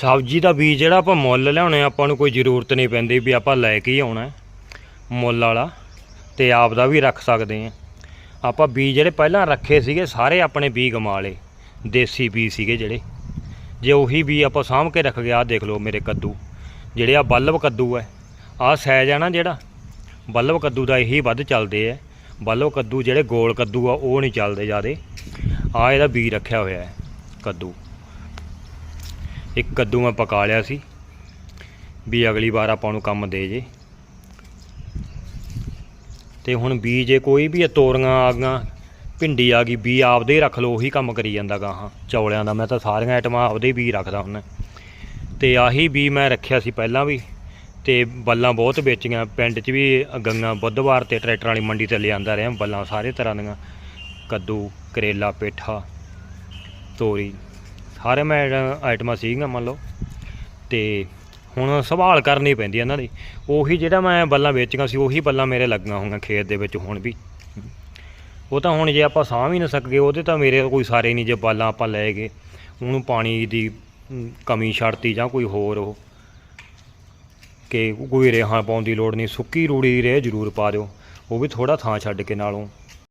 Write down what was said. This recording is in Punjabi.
ਸਬਜ਼ੀ ਦਾ ਬੀਜ ਜਿਹੜਾ ਆਪਾਂ ਮੁੱਲ ਲਿਆਉਣੇ ਆਪਾਂ ਨੂੰ ਕੋਈ ਜ਼ਰੂਰਤ ਨਹੀਂ ਪੈਂਦੀ ਵੀ ਆਪਾਂ ਲੈ ਕੇ ਹੀ ਆਉਣਾ ਮੁੱਲ ਵਾਲਾ ਤੇ ਆਪ ਦਾ ਵੀ ਰੱਖ ਸਕਦੇ ਆ ਆਪਾਂ ਬੀਜ ਜਿਹੜੇ ਪਹਿਲਾਂ ਰੱਖੇ ਸੀਗੇ, ਸਾਰੇ ਆਪਣੇ ਬੀ ਗਮਾ ਲਏ। ਦੇਸੀ ਬੀ ਸੀਗੇ ਜਿਹੜੇ। ਜੇ ਉਹੀ ਬੀ ਆਪਾਂ ਸਾਂਭ ਕੇ ਰੱਖ ਗਿਆ ਆਹ ਦੇਖ ਲਓ ਮੇਰੇ ਕੱਦੂ। ਜਿਹੜੇ ਆ ਬੱਲਬ ਕੱਦੂ ਹੈ, ਆਹ ਸਾਈਜ਼ ਆ ਨਾ ਜਿਹੜਾ, ਬੱਲਬ ਕੱਦੂ ਦਾ ਇਹੀ ਵੱਧ ਚੱਲਦੇ ਆ ਬੱਲਬ ਕੱਦੂ ਜਿਹੜੇ ਗੋਲ ਕੱਦੂ ਆ, ਉਹ ਨਹੀਂ ਚੱਲਦੇ ਜਿਆਦੇ। ਆ ਇਹਦਾ ਬੀ ਰੱਖਿਆ ਹੋਇਆ ਹੈ, ਕੱਦੂ। ਇੱਕ ਕੱਦੂ ਮੈਂ ਪਕਾ ਲਿਆ ਸੀ ਵੀ ਅਗਲੀ ਵਾਰ ਆਪਾਂ ਨੂੰ ਕੰਮ ਦੇ ਜੇ। ਤੇ ਹੁਣ ਬੀ ਜੇ ਕੋਈ ਵੀ ਇਹ ਤੋਰੀਆਂ ਆ ਗਈਆਂ, ਭਿੰਡੀ ਆ ਗਈ ਬੀ ਆਪਦੇ ਹੀ ਰੱਖ ਲਓ, ਉਹੀ ਕੰਮ ਕਰੀ ਜਾਂਦਾ ਗਾਹਾਂ ਚੌਲਿਆਂ ਦਾ। ਮੈਂ ਤਾਂ ਸਾਰੀਆਂ ਆਈਟਮਾਂ ਆਪਦੇ ਹੀ ਬੀ ਰੱਖਦਾ ਹੁੰਦਾ। ਤੇ ਆਹੀ ਬੀ ਮੈਂ ਰੱਖਿਆ ਸੀ ਪਹਿਲਾਂ ਵੀ, ਤੇ ਬੱਲਾਂ ਬਹੁਤ ਵੇਚੀਆਂ। ਪਿੰਡ 'ਚ ਵੀ ਗੰਗਾ ਬੁੱਧਵਾਰ ਤੇ ਟਰੈਕਟਰ ਵਾਲੀ ਮੰਡੀ ਤੇ ਲਿਆਂਦਾ ਰਿਹਾ, ਬੱਲਾਂ ਸਾਰੇ ਤਰ੍ਹਾਂ ਦੀਆਂ। ਕੱਦੂ, ਕਰੇਲਾ, ਪੇਠਾ, ਤੋਰੀ। ਸਾਰੇ ਮੈਂ ਆਈਟਮਾਂ ਸੀਗੀਆਂ ਮੰਨ ਲਓ ਤੇ ਹੁਣ ਸੰਭਾਲ ਕਰਨੀ ਪੈਂਦੀ ਇਹਨਾਂ ਦੀ। ਉਹੀ ਜਿਹੜਾ ਮੈਂ ਬੱਲਾਂ ਵੇਚੀਆਂ ਸੀ ਉਹੀ ਬੱਲਾਂ ਮੇਰੇ ਲੱਗੀਆਂ ਹੋਈਆਂ ਖੇਤ ਦੇ ਵਿੱਚ ਹੁਣ ਵੀ। ਉਹ ਤਾਂ ਹੁਣ ਜੇ ਆਪਾਂ ਸਾਂਭ ਹੀ ਨਾ ਸਕਦੇ ਉਹਦੇ ਤਾਂ ਮੇਰੇ ਕੋਈ ਸਾਰੇ ਨਹੀਂ ਜੇ ਬੱਲਾਂ ਆਪਾਂ ਲੈ ਗਏ। ਉਹਨੂੰ ਪਾਣੀ ਦੀ ਅਮ, ਕਮੀ ਛੱਡਤੀ ਜਾਂ ਕੋਈ ਹੋਰ ਉਹ। ਕਿ ਕੋਈ ਰੇਹਾਂ ਪਾਉਣ ਦੀ ਲੋੜ ਨਹੀਂ ਸੁੱਕੀ ਰੂੜੀ ਦੀ ਰੇਹ ਜ਼ਰੂਰ ਪਾ ਦਿਓ। ਉਹ ਵੀ ਥੋੜਾ ਥਾਂ ਛੱਡ ਕੇ ਨਾਲੋਂ।